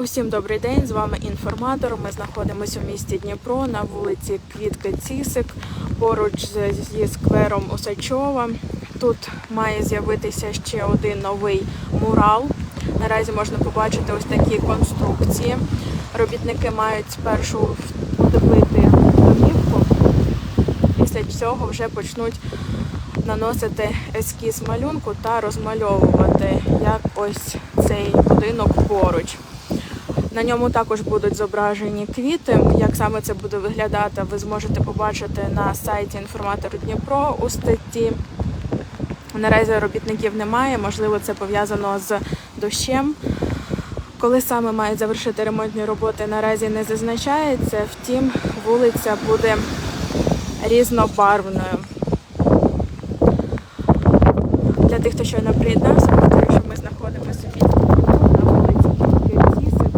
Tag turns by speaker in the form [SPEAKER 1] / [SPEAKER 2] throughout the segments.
[SPEAKER 1] Усім добрий день. З вами інформатор. Ми знаходимося у місті Дніпро на вулиці Квітка Цісик, поруч зі сквером Усачова. Тут має з'явитися ще один новий мурал. Наразі можна побачити ось такі конструкції. Робітники мають спершу утеплити домівку, після цього вже почнуть наносити ескіз малюнку та розмальовувати як ось цей будинок поруч. На ньому також будуть зображені квіти. Як саме це буде виглядати, ви зможете побачити на сайті інформатор Дніпро у статті. Наразі робітників немає, можливо, це пов'язано з дощем. Коли саме мають завершити ремонтні роботи, наразі не зазначається. Втім, вулиця буде різнобарвною. Для тих, хто щойно приєднався, повторюю, що ми знаходимося в місті Дніпро на вулиці Кирцісик.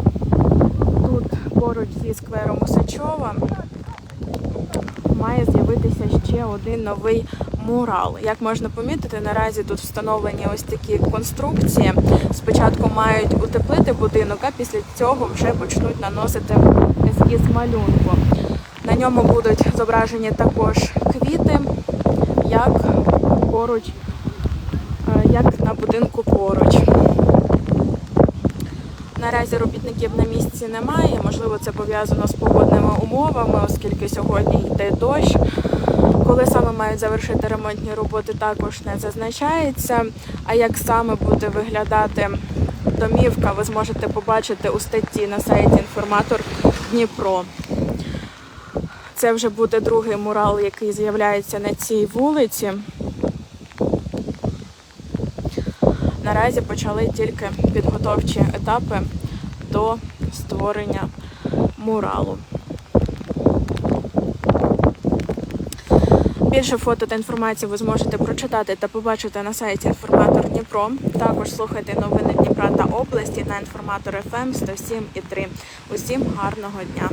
[SPEAKER 1] Тут поруч зі сквером Усачова має з'явитися ще один новий мурал. Як можна помітити, наразі тут встановлені ось такі конструкції. Спочатку мають утеплити будинок, а після цього вже почнуть наносити ескіз малюнку. На ньому будуть зображені також квіти, як поруч, е, як на будинку поруч. Наразі робітників на місці немає. Можливо, це пов'язано з погодними умовами, оскільки сьогодні йде дощ. Коли саме мають завершити ремонтні роботи, також не зазначається. А як саме буде виглядати домівка, ви зможете побачити у статті на сайті інформатор Дніпро. Це вже буде другий мурал, який з'являється на цій вулиці. Наразі почали тільки підготовчі етапи до створення муралу. Більше фото та інформації ви зможете прочитати та побачити на сайті інформатор Дніпро. Також слухайте новини Дніпра та області на інформатор ФМ 107,3. Усім гарного дня!